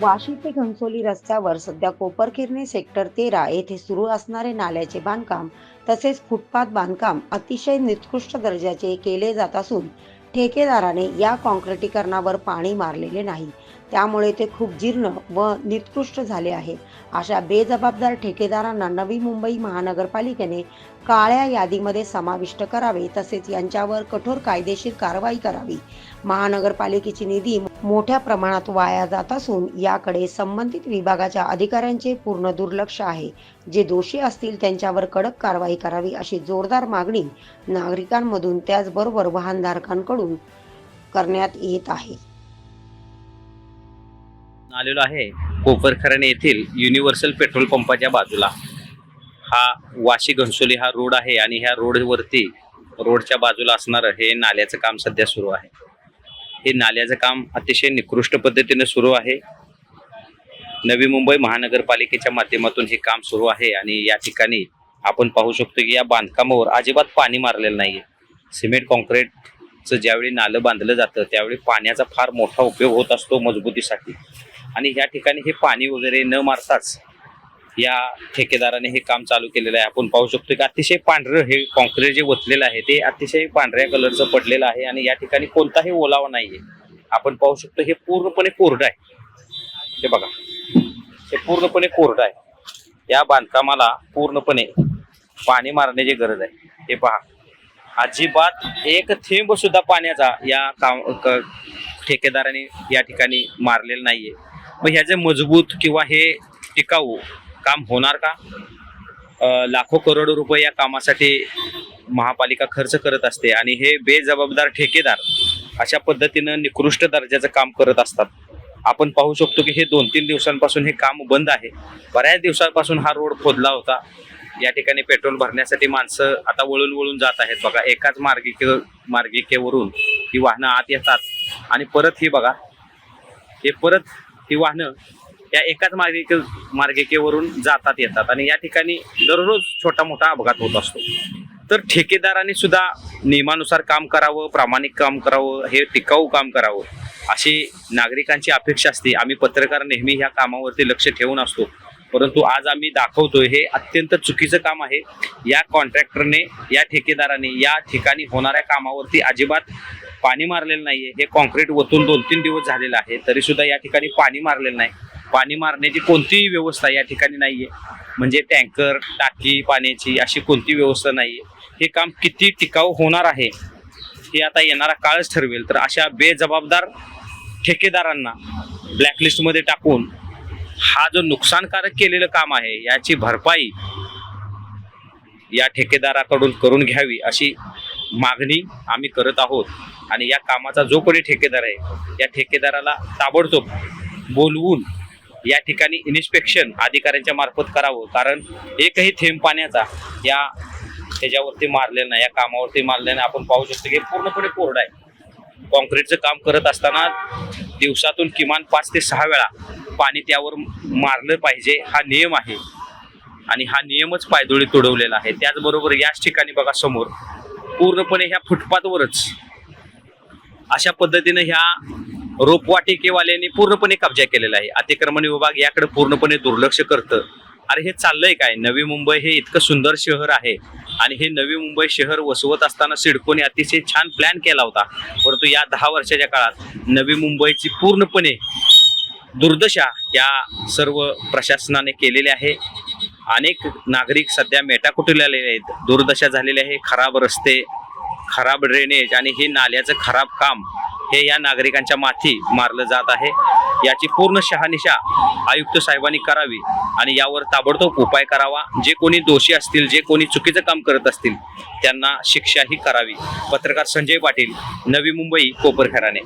वाशी ते घनसोली रस्त्यावर सध्या कोपरखिरणे सेक्टर तेरा येथे सुरू असणारे नाल्याचे बांधकाम तसेच फुटपाथ बांधकाम अतिशय निकृष्ट दर्जाचे केले जात असून ठेकेदाराने या कॉन्क्रिटीकरणावर पाणी मारलेले नाही. त्यामुळे ते खूप जीर्ण व निकृष्ट झाले आहे. अशा बेजबाबदार ठेकेदारांना नवी मुंबई महानगरपालिकेने काळ्या यादीमध्ये समाविष्ट करावे तसेच यांच्यावर कठोर कायदेशीर कारवाई करावी. महानगरपालिकेची निधी मोठ्या प्रमाणात वाया जात असून याकडे संबंधित विभागाच्या अधिकाऱ्यांचे पूर्ण दुर्लक्ष आहे. जे दोषी असतील त्यांच्यावर कडक कारवाई करावी अशी जोरदार मागणी नागरिकांमधून त्याचबरोबर वाहनधारकांकडून करण्यात येत आहे. आलेलो आहे कोपरखरण येथील युनिव्हर्सल पेट्रोल पंपाच्या बाजूला. हा वाशी घनसोली हा रोड आहे आणि ह्या रोडवरती रोडच्या बाजूला असणारं हे नाल्याचं काम सध्या सुरू आहे. हे नाल्याचं काम अतिशय निकृष्ट पद्धतीने सुरू आहे. नवी मुंबई महानगरपालिकेच्या माध्यमातून हे काम सुरू आहे आणि या ठिकाणी आपण पाहू शकतो की या बांधकामावर अजिबात पाणी मारलेलं नाहीये. सिमेंट काँक्रीट ज्यावेळी नालं बांधलं जातं त्यावेळी पाण्याचा फार मोठा उपयोग होत असतो मजबूतीसाठी. आणि या ठिकाणी हे पाणी वगैरे न मारताच या ठेकेदाराने हे काम चालू केलेलं आहे. आपण पाहू शकतो की अतिशय पांढरं हे कॉन्क्रीट जे ओतलेलं आहे ते अतिशय पांढऱ्या कलरचं पडलेलं आहे आणि या ठिकाणी कोणताही ओलावा नाहीये. आपण पाहू शकतो हे पूर्णपणे कोरडं आहे. हे बघा. हे पूर्णपणे कोरडं आहे. या बांधकामाला पूर्णपणे पाणी मारण्याची गरज आहे. हे पहा. अजिबात एक थेंब सुद्धा पाण्याचा या काम क- ठेकेदाराने या ठिकाणी मारलेलं नाहीये. मग ह्याचे मजबूत किंवा हे टिकाऊ काम होणार का? लाखो करोड रुपये या कामासाठी महापालिका खर्च करत असते आणि हे बेजबाबदार ठेकेदार अशा पद्धतीनं निकृष्ट दर्जाचं काम करत असतात. आपण पाहू शकतो की हे दोन तीन दिवसांपासून हे काम बंद आहे. बऱ्याच दिवसांपासून हा रोड खोदला होता. या ठिकाणी पेट्रोल भरण्यासाठी माणसं आता वळून वळून जात आहेत. बघा एकाच मार्गिके मार्गिकेवरून ही वाहनं आत येतात. आणि परत ही बघा हे परत ही वाहनं या एकाच मार्गिके मार्गिकेवरून जातात येतात. आणि या ठिकाणी दररोज छोटा मोठा अपघात होत असतो. तर ठेकेदारांनी सुद्धा नियमानुसार काम करावं प्रामाणिक काम करावं हे टिकाऊ काम करावं अशी नागरिकांची अपेक्षा असते. आम्ही पत्रकार नेहमी ह्या कामावरती लक्ष ठेवून असतो. परंतु आज आम्ही दाखवतोय हे अत्यंत चुकीचं काम आहे. या कॉन्ट्रॅक्टरने या ठेकेदाराने या ठिकाणी होणाऱ्या कामावरती अजिबात पाणी मारलेलं नाहीये. हे कॉन्क्रीट वतून दोन तीन दिवस झालेलं आहे. तरी सुद्धा या ठिकाणी पाणी मारलेलं नाही. पाणी मारण्याची कोणतीही व्यवस्था या ठिकाणी नाहीये. म्हणजे टँकर टाकी पाण्याची अशी कोणती व्यवस्था नाहीये. हे काम किती टिकाऊ होणार आहे हे आता येणारा काळच ठरवेल. तर अशा बेजबाबदार ठेकेदारांना ब्लॅकलिस्टमध्ये टाकून हा जो नुकसानकारक केलेलं काम आहे याची भरपाई या ठेकेदाराकडून करून घ्यावी अशी मागणी आम्ही करत आहोत. आणि या कामाचा जो कोणी ठेकेदार आहे या ठेकेदाराला ताबडतोब बोलवून या ठिकाणी इन्स्पेक्शन अधिकाऱ्यांच्या मार्फत करावं. कारण एकही थेंब पाण्याचा या त्याच्यावरती मारलेला नाही या कामावरती मारलेला नाही. आपण पाहू शकतो की पूर्णपणे कोरडा आहे. कॉन्क्रीटचं काम करत असताना दिवसातून किमान पाच ते सहा वेळा पाणी त्यावर मारलं पाहिजे हा नियम आहे. आणि हा नियमच पायदोळी तुडवलेला आहे. त्याचबरोबर याच ठिकाणी बघा समोर पूर्णपणे ह्या फुटपाथवरच अशा पद्धतीने ह्या रोपवाटिकेवाल्यांनी पूर्णपणे कब्जा केलेला आहे. अतिक्रमण विभाग याकडे पूर्णपणे दुर्लक्ष करतं. अरे हे चाललंय काय? नवी मुंबई हे इतकं सुंदर शहर आहे. आणि हे नवी मुंबई शहर वसवत असताना सिडकोने अतिशय छान प्लॅन केला होता. परंतु या दहा वर्षाच्या काळात नवी मुंबईची पूर्णपणे दुर्दशा या सर्व प्रशासनाने केलेली आहे. अनेक नागरिक सध्या मेटाकुटीला आहेत. दुर्दशा झालेली आहे. खराब रस्ते खराब ड्रेनेज आणि हे नाल्याचं खराब काम हे या नागरिकांच्या माथी मारलं जात आहे. याची पूर्ण शहानिशा आयुक्त साहेबांनी करावी आणि यावर ताबडतोब उपाय करावा. जे कोणी दोषी असतील जे कोणी चुकीचं काम करत असतील त्यांना शिक्षाही करावी. पत्रकार संजय पाटील नवी मुंबई कोपरखराने